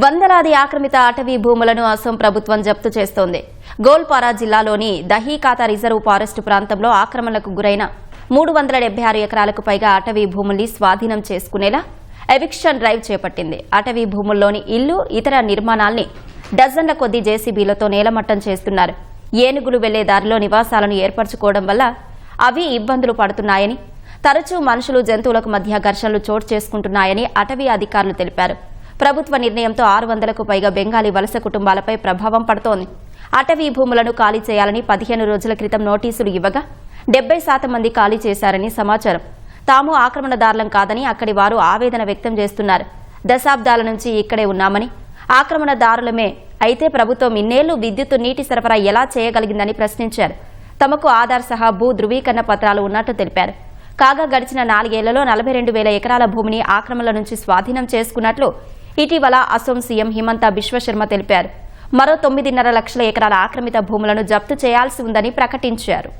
వందలాది ఆక్రమిత అటవీ భూములను అసోం ప్రభుత్వం జప్తు చేస్తోంది. గోల్పారా జిల్లాలోని దహీకాతా రిజర్వ్ ఫారెస్ట్ ప్రాంతంలో ఆక్రమణలకు గురైన మూడు వందల డెబ్బై ఆరు ఎకరాలకు పైగా అటవీ భూముల్ని స్వాధీనం చేసుకునేలా ఎవిక్షన్ డ్రైవ్ చేపట్టింది. అటవీ భూముల్లోని ఇల్లు ఇతర నిర్మాణాల్ని డజన్ల కొద్దీ జేసీబీలతో నేలమట్టం చేస్తున్నారు. ఏనుగులు వెళ్ళే దారిలో నివాసాలను ఏర్పరచుకోవడం వల్ల అవి ఇబ్బందులు పడుతున్నాయని తరచూ మనుషులు జంతువులకు మధ్య ఘర్షణలు చోటు చేసుకుంటున్నాయని అటవీ అధికారులు తెలిపారు. ప్రభుత్వ నిర్ణయంతో ఆరు వందలకు పైగా బెంగాలీ వలస కుటుంబాలపై ప్రభావం పడుతోంది. అటవీ భూములను ఖాళీ చేయాలని పదిహేను రోజుల క్రితం నోటీసులు ఇవ్వగా డెబ్బై శాతం మంది ఖాళీ చేశారని సమాచారం. తాము ఆక్రమణదారులం కాదని అక్కడి వారు ఆవేదన వ్యక్తం చేస్తున్నారు. దశాబ్దాల నుంచి ఇక్కడే ఉన్నామని ఆక్రమణదారులమే అయితే ప్రభుత్వం ఇన్నేళ్ళు విద్యుత్ నీటి సరఫరా ఎలా చేయగలిగిందని ప్రశ్నించారు. తమకు ఆధార్ సహా భూ ధృవీకరణ పత్రాలు ఉన్నట్టు తెలిపారు. కాగా గడిచిన నాలుగేళ్ళలో నలభై రెండు వేల ఎకరాల భూమిని ఆక్రమణల నుంచి స్వాధీనం చేసుకున్నట్లు ఇటీవల అసోం సీఎం హిమంత బిశ్వశర్మ తెలిపారు. మరో తొమ్మిదిన్నర లక్షల ఎకరాల ఆక్రమిత భూములను జప్తు చేయాల్సి ఉందని ప్రకటించారు.